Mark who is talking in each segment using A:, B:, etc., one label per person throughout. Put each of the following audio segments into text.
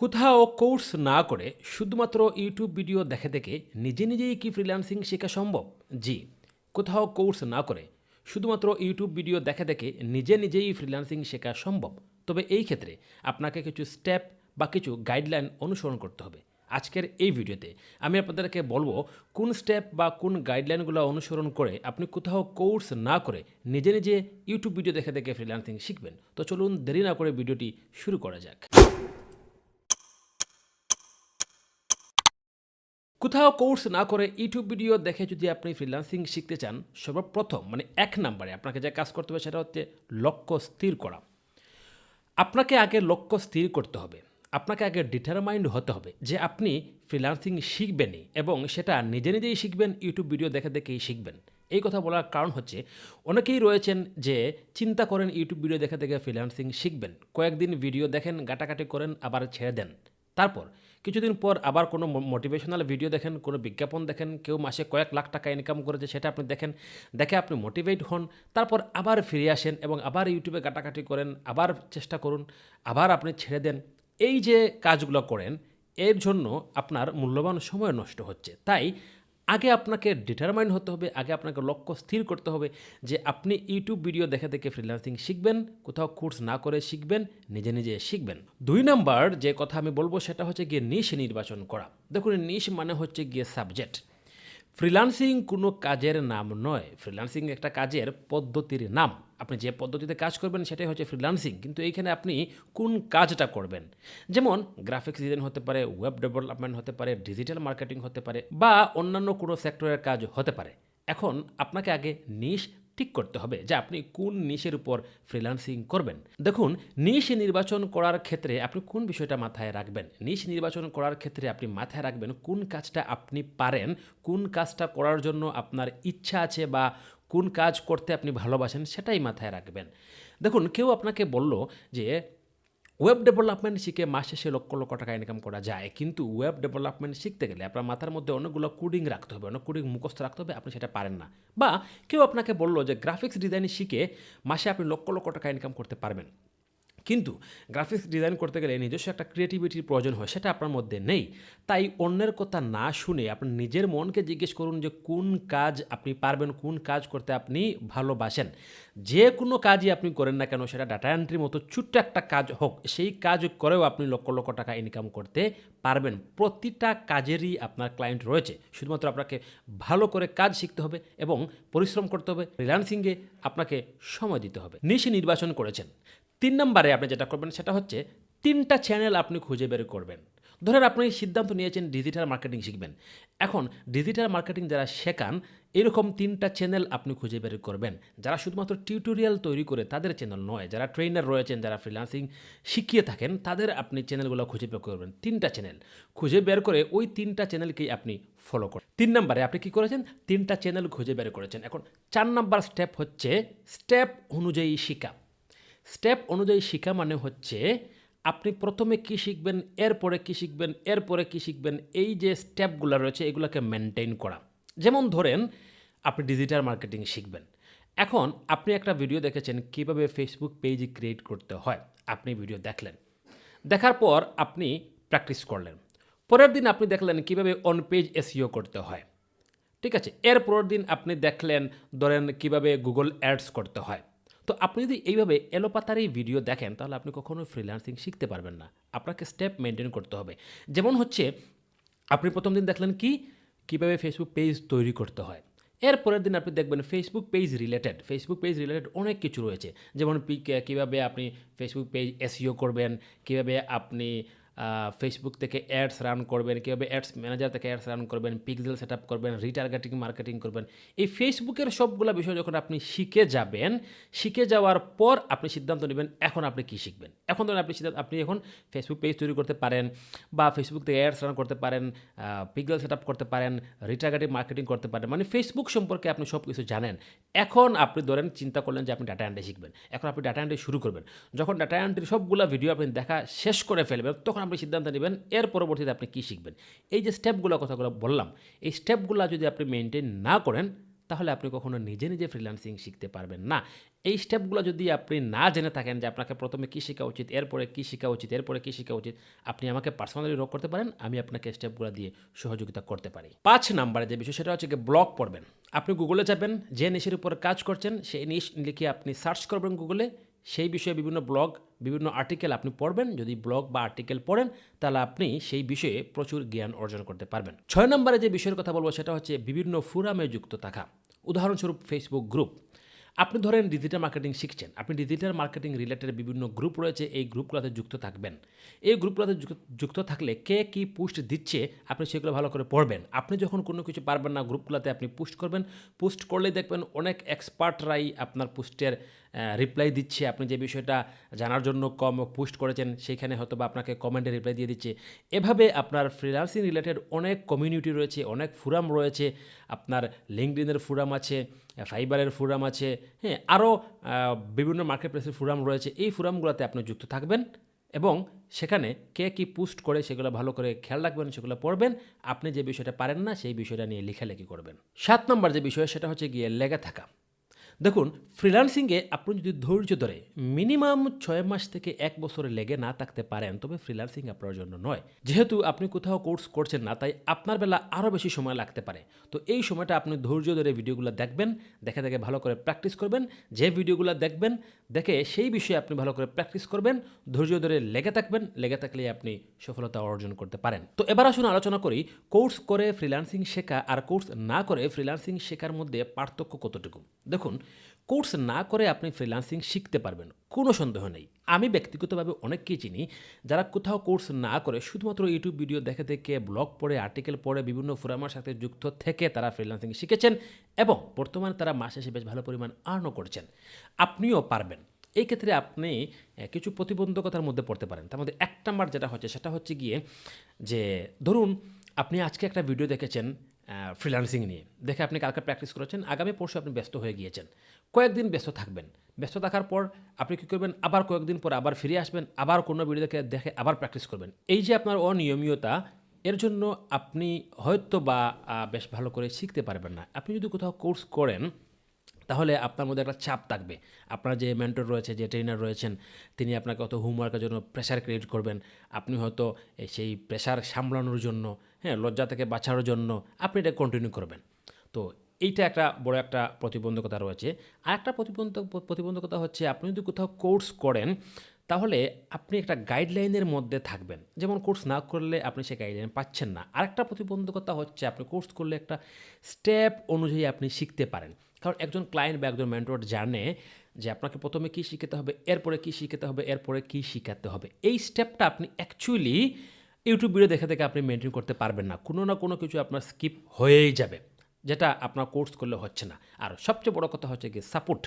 A: কোথাও কোর্স না করে শুধুমাত্র ইউটিউব ভিডিও দেখে দেখে নিজে নিজেই কি ফ্রিল্যান্সিং শেখা সম্ভব? জি, কোথাও কোর্স না করে শুধুমাত্র ইউটিউব ভিডিও দেখে দেখে নিজে নিজেই ফ্রিল্যান্সিং শেখা সম্ভব। তবে এই ক্ষেত্রে আপনাকে কিছু স্টেপ বা কিছু গাইডলাইন অনুসরণ করতে হবে। আজকের এই ভিডিওতে আমি আপনাদেরকে বলব কোন স্টেপ বা কোন গাইডলাইনগুলো অনুসরণ করে আপনি কোথাও কোর্স না করে নিজে নিজে ইউটিউব ভিডিও দেখে দেখে ফ্রিল্যান্সিং শিখবেন। তো চলুন দেরি না করে ভিডিওটি শুরু করা যাক। কোথাও কোর্স না করে ইউটিউব ভিডিও দেখে যদি আপনি ফ্রিল্যান্সিং শিখতে চান, সর্বপ্রথম মানে এক নম্বরে আপনাকে যে কাজ করতে হবে সেটা হচ্ছে লক্ষ্য স্থির করা। আপনাকে আগে লক্ষ্য স্থির করতে হবে। আপনাকে আগে ডিটারমাইন্ড হতে হবে যে আপনি ফ্রিল্যান্সিং শিখবেনই এবং সেটা নিজে নিজেই শিখবেন, ইউটিউব ভিডিও দেখে দেখেই শিখবেন। এই কথা বলার কারণ হচ্ছে, অনেকেই রয়েছেন যে চিন্তা করেন ইউটিউব ভিডিও দেখে দেখে ফ্রিল্যান্সিং শিখবেন। কয়েকদিন ভিডিও দেখেন গাটাগাটি করেন, আবার ছেড়ে দেন। তারপর কিছুদিন পর আবার কোনো মোটিভেশনাল ভিডিও দেখেন, কোনো বিজ্ঞাপন দেখেন, কেউ মাসে কয়েক লাখ টাকা ইনকাম করেছে, সেটা আপনি দেখেন, দেখে আপনি মোটিভেট হন, তারপর আবার ফিরে আসেন এবং আবার ইউটিউবে কাটাকাটি করেন, আবার চেষ্টা করুন, আবার আপনি ছেড়ে দেন। এই যে কাজগুলো করেন, এর জন্য আপনার মূল্যবান সময় নষ্ট হচ্ছে। তাই আগে আপনাকে ডিটারমাইন হতে হবে, আগে আপনাকে লক্ষ্য স্থির করতে হবে যে আপনি ইউটিউব ভিডিও দেখে দেখে ফ্রিল্যান্সিং শিখবেন, কোথাও কোর্স না করে শিখবেন, নিজে নিজে শিখবেন। দুই নাম্বার যে কথা আমি বলব সেটা হচ্ছে গিয়ে নিশ নির্বাচন করা। দেখুন নিশ মানে হচ্ছে গিয়ে সাবজেক্ট ফ্রিল্যান্সিং কোনো কাজের নাম নয়। ফ্রিল্যান্সিং একটা কাজের পদ্ধতির নাম। আপনি যে পদ্ধতিতে কাজ করবেন সেটাই হচ্ছে ফ্রিল্যান্সিং কিন্তু এইখানে আপনি কোন কাজটা করবেন? যেমন গ্রাফিক্স ডিজাইন হতে পারে ওয়েব ডেভেলপমেন্ট হতে পারে ডিজিটাল মার্কেটিং হতে পারে, বা অন্যান্য কোনো সেক্টরের কাজ হতে পারে। এখন আপনাকে আগে নিশ ঠিক করতে হবে যে আপনি কোন নিশের উপর ফ্রিল্যান্সিং করবেন। দেখুন নিশ নির্বাচন করার ক্ষেত্রে আপনি কোন বিষয়টা মাথায় রাখবেন? নিশ নির্বাচন করার ক্ষেত্রে আপনি মাথায় রাখবেন কোন কাজটা আপনি পারেন, কোন কাজটা করার জন্য আপনার ইচ্ছা আছে বা কোন কাজ করতে আপনি ভালোবাসেন সেটাই মাথায় রাখবেন। দেখুন, কেউ আপনাকে বলল যে ওয়েব ডেভেলপমেন্ট শিখে মাস শেষে লক্ষ লক্ষ টাকা ইনকাম করা যায়। কিন্তু ওয়েব ডেভেলপমেন্ট শিখতে গেলে আপনার মাথার মধ্যে অনেকগুলো কোডিং রাখতে হবে, অনেক কোডিং মুখস্থ রাখতে হবে, আপনি সেটা পারেন না। বা কেউ আপনাকে বলল যে গ্রাফিক্স ডিজাইন শিখে মাসে আপনি লক্ষ লক্ষ টাকা ইনকাম করতে পারবেন। কিন্তু গ্রাফিক্স ডিজাইন করতে গেলে নিজস্ব একটা ক্রিয়েটিভিটির প্রয়োজন হয়, সেটা আপনার মধ্যে নেই। তাই অন্যের কথা না শুনে আপনি নিজের মনকে জিজ্ঞেস করুন যে কোন কাজ আপনি পারবেন, কোন কাজ করতে আপনি ভালোবাসেন। যে কোনো কাজই আপনি করেন না কেন, সেটা ডাটা এন্ট্রির মতো ছোট্ট একটা কাজ হোক, সেই কাজ করেও আপনি লক্ষ লক্ষ টাকা ইনকাম করতে পারবেন। প্রতিটা কাজেরই আপনার ক্লায়েন্ট রয়েছে। শুধুমাত্র আপনাকে ভালো করে কাজ শিখতে হবে এবং পরিশ্রম করতে হবে। ফ্রিল্যান্সিংয়ে আপনাকে সময় দিতে হবে। নিশে নির্বাচন করেছেন। তিন নম্বরে আপনি যেটা করবেন সেটা হচ্ছে তিনটা চ্যানেল আপনি খুঁজে বের করবেন। ধরেন আপনি সিদ্ধান্ত নিয়েছেন ডিজিটাল মার্কেটিং শিখবেন। এখন ডিজিটাল মার্কেটিং যারা শেখান, এরকম তিনটা চ্যানেল আপনি খুঁজে বের করবেন। যারা শুধুমাত্র টিউটোরিয়াল তৈরি করে তাদের চ্যানেল নয়, যারা ট্রেনার রয়েছেন, যারা ফ্রিলান্সিং শিখিয়ে থাকেন, তাদের আপনি চ্যানেলগুলো খুঁজে বের করবেন। তিনটা চ্যানেল খুঁজে বের করে ওই তিনটা চ্যানেলকেই আপনি ফলো করেন তিন নম্বরে আপনি কী করেছেন? তিনটা চ্যানেল খুঁজে বের করেছেন। এখন চার নাম্বার স্টেপ হচ্ছে স্টেপ অনুযায়ী শিখা। স্টেপ অনুযায়ী শিখা মানে হচ্ছে আপনি প্রথমে কি শিখবেন, এরপরে কি শিখবেন, এরপরে কি শিখবেন, এই যে স্টেপগুলো রয়েছে এগুলোকে মেনটেন করা। যেমন ধরেন, আপনি ডিজিটাল মার্কেটিং শিখবেন। এখন আপনি একটা ভিডিও দেখেছেন কীভাবে ফেসবুক পেজ ক্রিয়েট করতে হয়। আপনি ভিডিও দেখলেন। দেখার পর আপনি প্র্যাকটিস করলেন। পরের দিন আপনি দেখলেন কীভাবে অন পেজ এসিও করতে হয়। ঠিক আছে, এর পরের দিন আপনি দেখলেন, ধরেন কীভাবে গুগল অ্যাডস করতে হয়। তো আপনি যদি এইভাবে এলোপাতার এই ভিডিও দেখেন, তাহলে আপনি কখনোই ফ্রিল্যান্সিং শিখতে পারবেন না। আপনাকে স্টেপ মেনটেন করতে হবে। যেমন হচ্ছে, আপনি প্রথম দিন দেখলেন কি, কীভাবে ফেসবুক পেজ তৈরি করতে হয়। এর পরের দিন আপনি দেখবেন Facebook page related Facebook page related অনেক কিছু রয়েছে। যেমন কীভাবে আপনি ফেসবুক পেজ এসিও করবেন, কীভাবে আপনি ফেসবুক থেকে অ্যাডস রান করবেন, কীভাবে অ্যাডস ম্যানেজার থেকে অ্যাডস রান করবেন পিক্সেল সেট আপ করবেন রিটার্গেটিং মার্কেটিং করবেন। এই ফেসবুকের সবগুলো বিষয় যখন আপনি শিখে যাবেন, শিখে যাওয়ার পর আপনি সিদ্ধান্ত নেবেন এখন আপনি কী শিখবেন। এখন ধরুন আপনি সিদ্ধান্ত, আপনি এখন ফেসবুক পেজ তৈরি করতে পারেন বা ফেসবুক থেকে অ্যাডস রান করতে পারেন পিক্সেল সেট আপ করতে পারেন রিটার্গেটিং মার্কেটিং করতে পারেন। মানে ফেসবুক সম্পর্কে আপনি সব কিছু জানেন। এখন আপনি ধরেন চিন্তা করলেন যে আপনি ডাটা এন্ট্রি শিখবেন। এখন আপনি ডাটা এন্ট্রি শুরু করবেন। যখন ডাটা এন্ট্রি সবগুলো ভিডিও আপনি দেখা শেষ করে ফেলবেন, তখন আপনি সিদ্ধান্ত নেবেন, এর পরবর্তীতে আপনি কী শিখবেন? এই যে স্টেপগুলো কথাগুলো বললাম, এই স্টেপগুলো যদি আপনি মেনটেন না করেন, তাহলে আপনি কখনো নিজে নিজে ফ্রিল্যান্সিং শিখতে পারবেন না। এই স্টেপগুলো যদি আপনি না জেনে থাকেন যে আপনাকে প্রথমে কী শেখা উচিত, এরপরে কী শেখা উচিত, এরপরে কী শেখা উচিত, আপনি আমাকে পার্সোনালি রোগ করতে পারেন, আমি আপনাকে স্টেপগুলো দিয়ে সহযোগিতা করতে পারি। পাঁচ নাম্বারে যে বিষয়, সেটা হচ্ছে ব্লগ পড়বেন। আপনি গুগলে যাবেন, যে নিশের উপর কাজ করছেন, সেই নিশ লিখে আপনি সার্চ করবেন গুগলে সেই বিষয়ে বিভিন্ন ব্লগ বিভিন্ন আর্টিকেল আপনি পড়বেন। যদি ব্লগ বা আর্টিকেল পড়েন, তাহলে আপনি সেই বিষয়ে প্রচুর জ্ঞান অর্জন করতে পারবেন। ছয় নম্বরে যে বিষয়ের কথা বলব, সেটা হচ্ছে বিভিন্ন ফোরামে যুক্ত থাকা। উদাহরণস্বরূপ ফেসবুক গ্রুপ আপনি ধরেন ডিজিটাল মার্কেটিং শিখছেন। আপনি ডিজিটাল মার্কেটিং রিলেটেড বিভিন্ন গ্রুপ রয়েছে। এই গ্রুপগুলোতে যুক্ত থাকবেন। এই গ্রুপগুলোতে যুক্ত- থাকলে কে কী পোস্ট দিচ্ছে, আপনি সেগুলো ভালো করে পড়বেন। আপনি যখন কোনো কিছু পারবেন না গ্রুপগুলোতে আপনি পোস্ট করবেন। পোস্ট করলেই দেখবেন অনেক এক্সপার্টরাই আপনার পোস্টের রিপ্লাই দিচ্ছে। আপনি যে বিষয়টা জানার জন্য কম পোস্ট করেছেন সেইখানে হয়তো বা আপনাকে কমেন্টে রিপ্লাই দিয়ে দিচ্ছে। এভাবে আপনার ফ্রিলান্সিং রিলেটেড অনেক কমিউনিটি রয়েছে, অনেক ফোরাম রয়েছে। আপনার লিঙ্কডিনের ফোরাম আছে ফাইবারের ফোরাম আছে হ্যাঁ আরও বিভিন্ন মার্কেট প্লেসের ফোরাম রয়েছে। এই ফোরামগুলোতে আপনি যুক্ত থাকবেন এবং সেখানে কে কী পোস্ট করে সেগুলো ভালো করে খেয়াল রাখবেন, সেগুলো পড়বেন। আপনি যে বিষয়টা পারেন না, সেই বিষয়টা নিয়ে লেখালেখি করবেন। সাত নম্বর যে বিষয়, সেটা হচ্ছে গিয়ে লেগে থাকা। দেখুন ফ্রিল্যান্সিংয়ে আপনি যদি ধৈর্য ধরে মিনিমাম ছয় মাস থেকে এক বছরে লেগে না থাকতে পারেন, তবে ফ্রিল্যান্সিং আপনার জন্য নয়। যেহেতু আপনি কোথাও কোর্স করছেন না, তাই আপনার বেলা আরও বেশি সময় লাগতে পারে। তো এই সময়টা আপনি ধৈর্য ধরে ভিডিওগুলো দেখবেন, দেখে দেখে ভালো করে প্র্যাকটিস করবেন, যে ভিডিওগুলো দেখবেন দেখে সেই বিষয়ে আপনি ভালো করে প্র্যাকটিস করবেন, ধৈর্য ধরে লেগে থাকবেন, লেগে থাকলে আপনি সফলতা অর্জন করতে পারেন। তো এবার আসুন আলোচনা করি কোর্স করে ফ্রিল্যান্সিং শেখা আর কোর্স না করে ফ্রিল্যান্সিং শেখার মধ্যে পার্থক্য কতটুকু? দেখুন কোর্স না করে আপনি ফ্রিল্যান্সিং শিখতে পারবেন। কোনো সন্দেহ নেই। আমি ব্যক্তিগতভাবে অনেককেই চিনি, যারা কোথাও কোর্স না করে শুধুমাত্র ইউটিউব ভিডিও দেখে দেখে ব্লগ পড়ে আর্টিকেল পড়ে, বিভিন্ন ফোরামের সাথে যুক্ত থেকে তারা ফ্রিল্যান্সিং শিখেছেন এবং বর্তমানে তারা মাসে শেষে বেশ ভালো পরিমাণ আর্নও করছেন। আপনিও পারবেন। এই ক্ষেত্রে আপনি কিছু প্রতিবন্ধকতার মধ্যে পড়তে পারেন। তার মধ্যে এক নাম্বার যেটা হচ্ছে, সেটা হচ্ছে গিয়ে যে, ধরুন আপনি আজকে একটা ভিডিও দেখেছেন ফ্রিল্যান্সিং নিয়ে। দেখে আপনি কালকে প্র্যাকটিস করেছেন, আগামী পরশু আপনি ব্যস্ত হয়ে গিয়েছেন। কয়েকদিন ব্যস্ত থাকবেন। ব্যস্ত থাকার পর আপনি কী করবেন? আবার কয়েকদিন পর আবার ফিরে আসবেন, আবার কোনো ভিডিও দেখে দেখে আবার প্র্যাকটিস করবেন। এই যে আপনার অনিয়মীয়তা, এর জন্য আপনি হয়তো বা বেশ ভালো করে শিখতে পারবেন না। আপনি যদি কোথাও কোর্স করেন তাহলে আপনার মধ্যে একটা চাপ থাকবে। আপনার যে মেন্টর রয়েছে, যে ট্রেনার রয়েছেন, তিনি আপনাকে অত হোমওয়ার্কের জন্য প্রেশার ক্রিয়েট করবেন। আপনি হয়তো সেই প্রেশার সামলানোর জন্য হ্যাঁ লজ্জা থেকে বাঁচানোর জন্য আপনি এটা কন্টিনিউ করবেন। তো এইটা একটা বড় একটা প্রতিবন্ধকতা রয়েছে। আর একটা প্রতিবন্ধক প্রতিবন্ধকতা হচ্ছে আপনি যদি কোথাও কোর্স করেন, তাহলে আপনি একটা গাইডলাইনের মধ্যে থাকবেন। যেমন কোর্স না করলে আপনি সেই গাইডলাইন পাচ্ছেন না। আরেকটা প্রতিবন্ধকতা হচ্ছে আপনি কোর্স করলে একটা স্টেপ অনুযায়ী আপনি শিখতে পারেন। কারণ একজন ক্লায়েন্ট বা একজন মেন্টর জানে যে আপনাকে প্রথমে কী শিখাতে হবে, এরপরে কী শিখাতে হবে, এরপরে কী শিখাতে হবে। এই স্টেপটা আপনি অ্যাকচুয়ালি ইউটিউব ভিডিও দেখে দেখে আপনি মেনটেন করতে পারবেন না। কোনো না কোনো কিছু আপনার স্কিপ হয়েই যাবে, যেটা আপনার কোর্স করলে হচ্ছে না। আর সবচেয়ে বড় কথা হচ্ছে কি সাপোর্ট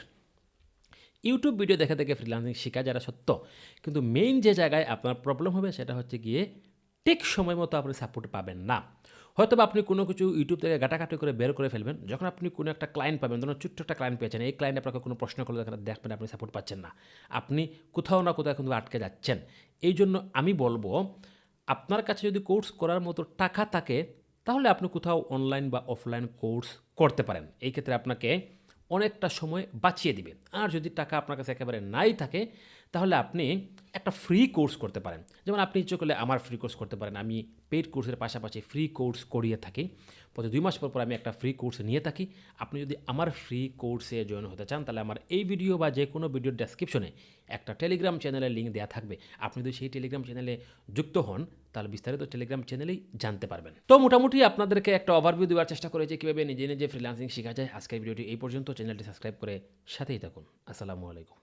A: ইউটিউব ভিডিও দেখে দেখে ফ্রিল্যান্সিং শেখা যারা সত্য, কিন্তু মেইন যে জায়গায় আপনার প্রবলেম হবে সেটা হচ্ছে গিয়ে ঠিক সময় মতো আপনি সাপোর্ট পাবেন না। হয়তো আপনি কোনো কিছু ইউটিউব থেকে ঘাটাঘাটি করে বের করে ফেলবেন, যখন আপনি কোনো একটা ক্লায়েন্ট পাবেন, ধরুন ছোট্ট একটা ক্লায়েন্ট পেয়েছেন, এই ক্লায়েন্ট আপনাকে কোনো প্রশ্ন করলে দেখেন, দেখবেন আপনি সাপোর্ট পাচ্ছেন না। আপনি কোথাও না কোথাও কিন্তু আটকে যাচ্ছেন। এই জন্য আমি বলব, আপনার কাছে যদি কোর্স করার মতো টাকা থাকে, তাহলে আপনি কোথাও অনলাইন বা অফলাইন কোর্স করতে পারেন। এই ক্ষেত্রে আপনাকে অনেকটা সময় বাঁচিয়ে দিবে। আর যদি টাকা আপনার কাছে একেবারে নাই থাকে, তাহলে আপনি একটা ফ্রি কোর্স করতে পারেন। যেমন আপনি ইচ্ছে করলে আমার ফ্রি কোর্স করতে পারেন। আমি পেইড কোর্সের পাশাপাশি ফ্রি কোর্স করিয়ে থাকি। প্রতি দুই মাস পর পর আমি একটা ফ্রি কোর্স নিয়ে থাকি। আপনি যদি আমার ফ্রি কোর্সে জয়েন হতে চান, তাহলে আমার এই ভিডিও বা যে কোনো ভিডিওর ডেসক্রিপশনে একটা টেলিগ্রাম চ্যানেলের লিঙ্ক দেওয়া থাকবে। আপনি যদি সেই টেলিগ্রাম চ্যানেলে যুক্ত হন, তাহলে বিস্তারিত টেলিগ্রাম চ্যানেলেই জানতে পারবেন। তো মোটামুটি আপনাদেরকে একটা ওভারভিউ দেওয়ার চেষ্টা করেছি, কীভাবে নিজে নিজে ফ্রিল্যান্সিং শেখা যায়। আজকের ভিডিওটি এই পর্যন্ত। চ্যানেলটি সাবস্ক্রাইব করে সাথেই থাকুন। আসসালামু আলাইকুম।